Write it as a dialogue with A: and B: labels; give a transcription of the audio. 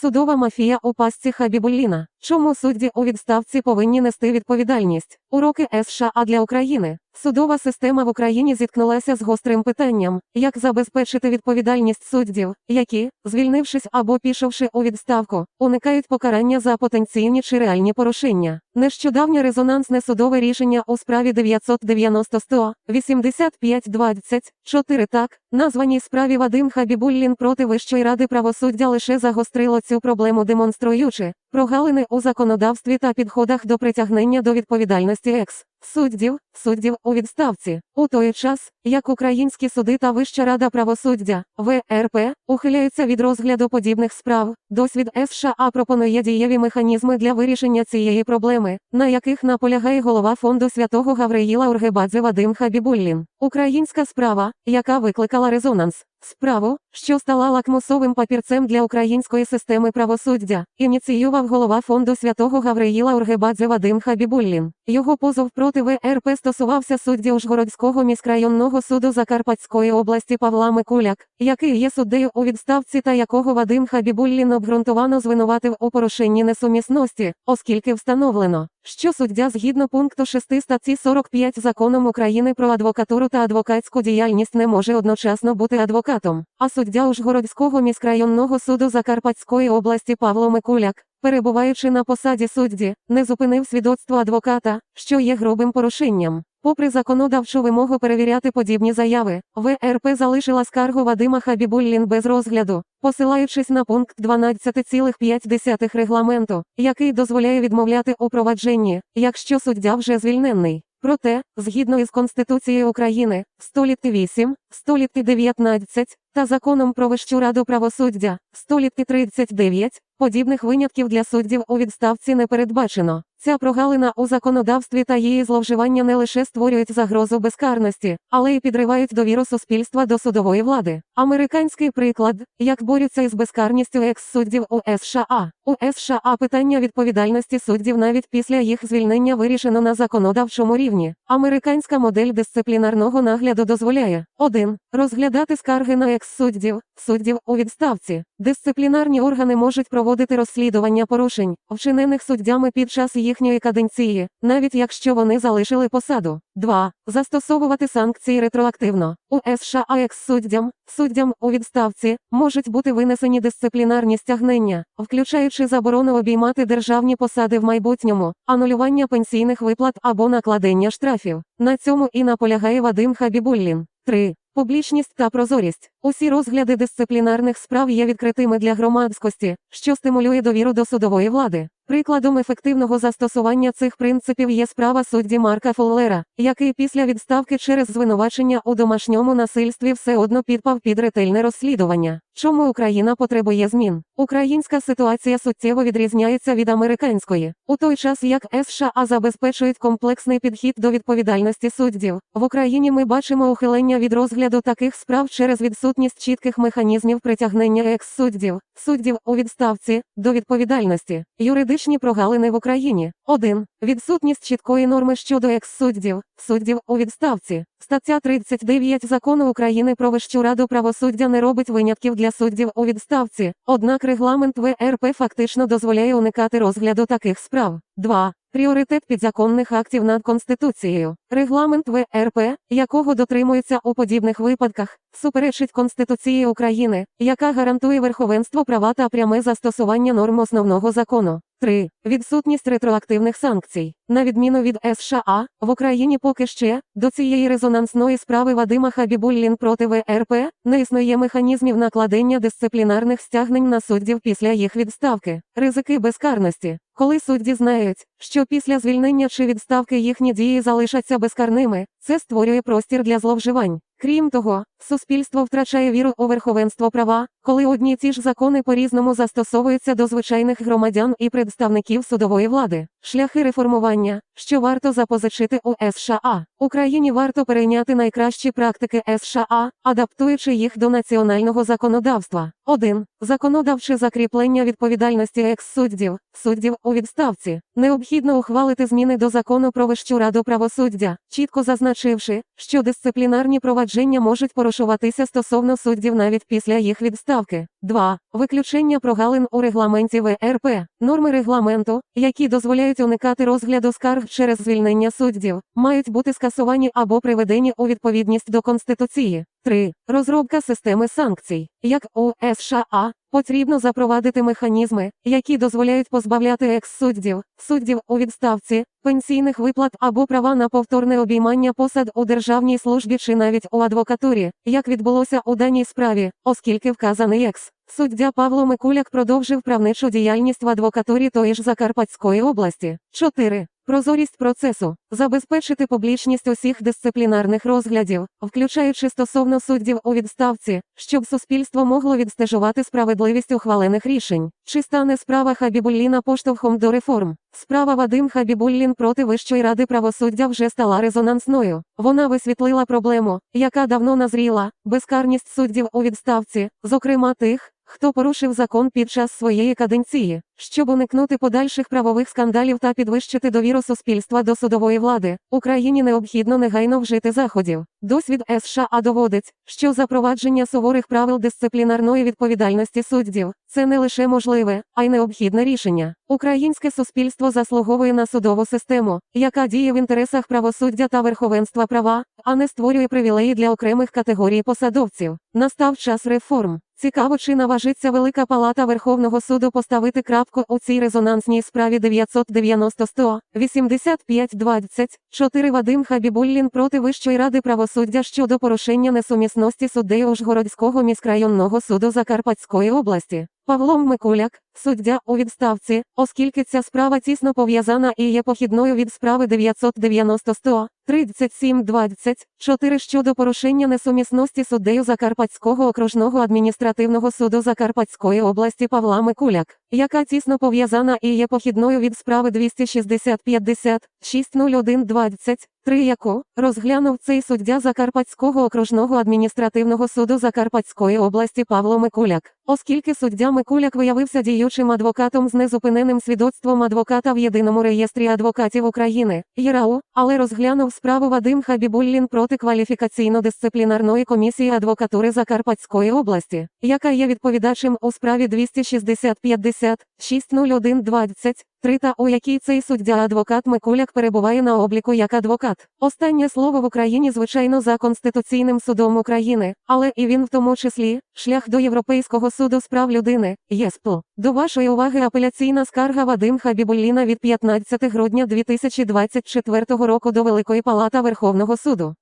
A: Судова мафія у пастці Хабібулліна. Чому судді у відставці повинні нести відповідальність? Уроки США для України. Судова система в Україні зіткнулася з гострим питанням, як забезпечити відповідальність суддів, які, звільнившись або пішовши у відставку, уникають покарання за потенційні чи реальні порушення. Нещодавнє резонансне судове рішення у справі 990 100 85 24 так, названій справі Вадим Хабібуллін проти Вищої ради правосуддя лише загострило цю проблему, демонструючи прогалини у законодавстві та підходах до притягнення до відповідальності екс. Суддів, суддів у відставці, у той час, як українські суди та Вища рада правосуддя ВРП ухиляються від розгляду подібних справ, досвід США пропонує дієві механізми для вирішення цієї проблеми, на яких наполягає голова фонду святого Гавриїла Ургебадзе Вадим Хабібуллін. Українська справа, яка викликала резонанс. Справу, що стала лакмусовим папірцем для української системи правосуддя, ініціював голова фонду святого Гавриїла Ургебадзе Вадим Хабібуллін. Його позов проти ВРП стосувався судді Ужгородського міськрайонного суду Закарпатської області Павла Микуляк, який є суддею у відставці та якого Вадим Хабібуллін обґрунтовано звинуватив у порушенні несумісності, оскільки встановлено, що суддя згідно пункту 6 статті 45 законом України про адвокатуру та адвокатську діяльність не може одночасно бути адвокатом, а суддя Ужгородського міськрайонного суду Закарпатської області Павло Микуляк, перебуваючи на посаді судді, не зупинив свідоцтво адвоката, що є грубим порушенням. Попри законодавчу вимогу перевіряти подібні заяви, ВРП залишила скаргу Вадима Хабібуллін без розгляду, посилаючись на пункт 12,5 регламенту, який дозволяє відмовляти у провадженні, якщо суддя вже звільнений. Проте, згідно із Конституцією України, столітки 8, столітки 19 та законом про Вищу раду правосуддя, столітки 39, подібних винятків для суддів у відставці не передбачено. Ця прогалина у законодавстві та її зловживання не лише створюють загрозу безкарності, але й підривають довіру суспільства до судової влади. Американський приклад, як борються із безкарністю екс-суддів у США. У США питання відповідальності суддів навіть після їх звільнення вирішено на законодавчому рівні. Американська модель дисциплінарного нагляду дозволяє 1. Розглядати скарги на екс-суддів, суддів у відставці. Дисциплінарні органи можуть проводити розслідування порушень, вчинених суддями під час їхньої каденції, навіть якщо вони залишили посаду. 2. Застосовувати санкції ретроактивно. У США екс-суддям, суддям у відставці, можуть бути винесені дисциплінарні стягнення, включаючи заборону обіймати державні посади в майбутньому, анулювання пенсійних виплат або накладення штрафів. На цьому і наполягає Вадим Хабібуллін. 3. Публічність та прозорість. Усі розгляди дисциплінарних справ є відкритими для громадськості, що стимулює довіру до судової влади. Прикладом ефективного застосування цих принципів є справа судді Марка Фоллера, який після відставки через звинувачення у домашньому насильстві все одно підпав під ретельне розслідування. Чому Україна потребує змін? Українська ситуація суттєво відрізняється від американської. У той час як США забезпечують комплексний підхід до відповідальності суддів, в Україні ми бачимо ухилення від розгляду таких справ через відсутність чітких механізмів притягнення екс-суддів, суддів у відставці, до відповідальності. Юридичні прогалини в Україні. 1. Відсутність чіткої норми щодо екс-суддів, суддів у відставці. Стаття 39 закону України про Вищу раду правосуддя не робить винятків для суддів у відставці, однак регламент ВРП фактично дозволяє уникати розгляду таких справ. 2. Пріоритет підзаконних актів над Конституцією. Регламент ВРП, якого дотримуються у подібних випадках, суперечить Конституції України, яка гарантує верховенство права та пряме застосування норм основного закону. 3. Відсутність ретроактивних санкцій. На відміну від США, в Україні поки ще, до цієї резонансної справи Вадима Хабібуллін проти ВРП, не існує механізмів накладення дисциплінарних стягнень на суддів після їх відставки. Ризики безкарності. Коли судді знають, що після звільнення чи відставки їхні дії залишаться безкарними, це створює простір для зловживань. Крім того, суспільство втрачає віру у верховенство права, коли одні ті ж закони по-різному застосовуються до звичайних громадян і представників судової влади. Шляхи реформування, що варто запозичити у США. Україні варто перейняти найкращі практики США, адаптуючи їх до національного законодавства. 1. Законодавче закріплення відповідальності екс-суддів, суддів у відставці. Необхідно ухвалити зміни до закону про Вищу раду правосуддя, чітко зазначивши, що дисциплінарні провадження можуть порушити напрошуватися стосовно суддів навіть після їх відставки. 2. Виключення прогалин у регламенті ВРП. Норми регламенту, які дозволяють уникати розгляду скарг через звільнення суддів, мають бути скасовані або приведені у відповідність до Конституції. 3. Розробка системи санкцій. Як у США, потрібно запровадити механізми, які дозволяють позбавляти екс-суддів, суддів у відставці, пенсійних виплат або права на повторне обіймання посад у державній службі чи навіть у адвокатурі, як відбулося у даній справі, оскільки вказаний екс. Суддя Павло Микуляк продовжив правничу діяльність в адвокатурі тої ж Закарпатської області. 4. Прозорість процесу забезпечити публічність усіх дисциплінарних розглядів, включаючи стосовно суддів у відставці, щоб суспільство могло відстежувати справедливість ухвалених рішень. Чи стане справа Хабібулліна поштовхом до реформ? Справа Вадим Хабібуллін проти Вищої ради правосуддя вже стала резонансною. Вона висвітлила проблему, яка давно назріла, безкарність суддів у відставці, зокрема тих, хто порушив закон під час своєї каденції, щоб уникнути подальших правових скандалів та підвищити довіру суспільства до судової влади, Україні необхідно негайно вжити заходів. Досвід США доводить, що запровадження суворих правил дисциплінарної відповідальності суддів це не лише можливе, а й необхідне рішення. Українське суспільство заслуговує на судову систему, яка діє в інтересах правосуддя та верховенства права, а не створює привілеї для окремих категорій посадовців. Настав час реформ. Цікаво, чи наважиться Велика Палата Верховного суду поставити крапку у цій резонансній справі 990 100 85 24 Вадим Хабібуллін проти Вищої ради правосуддя щодо порушення несумісності суддею Ужгородського міськрайонного суду Закарпатської області. Павло Микуляк, суддя у відставці, оскільки ця справа тісно пов'язана і є похідною від справи 990 100 37 24 щодо порушення несумісності суддею Закарпатського окружного адміністративного суду Закарпатської області Павла Микуляк, яка тісно пов'язана і є похідною від справи 260 50 601 23 яку розглянув цей суддя Закарпатського окружного адміністративного суду Закарпатської області Павло Микуляк, оскільки суддя Микуляк виявився діючим адвокатом з незупиненим свідоцтвом адвоката в єдиному реєстрі адвокатів України ЄРАУ, але розглянув справу Вадим Хабібуллін проти кваліфікаційно-дисциплінарної комісії адвокатури Закарпатської області, яка є відповідачем у справі 260 50 601 23 та у якій цей суддя-адвокат Микуляк перебуває на обліку як адвокат. Останнє слово в Україні звичайно за Конституційним судом України, але і він в тому числі шлях до Європейського суду з прав людини ЄСПЛ. До вашої уваги апеляційна скарга Вадим Хабібулліна від 15 грудня 2024 року до Великої Палати Верховного суду.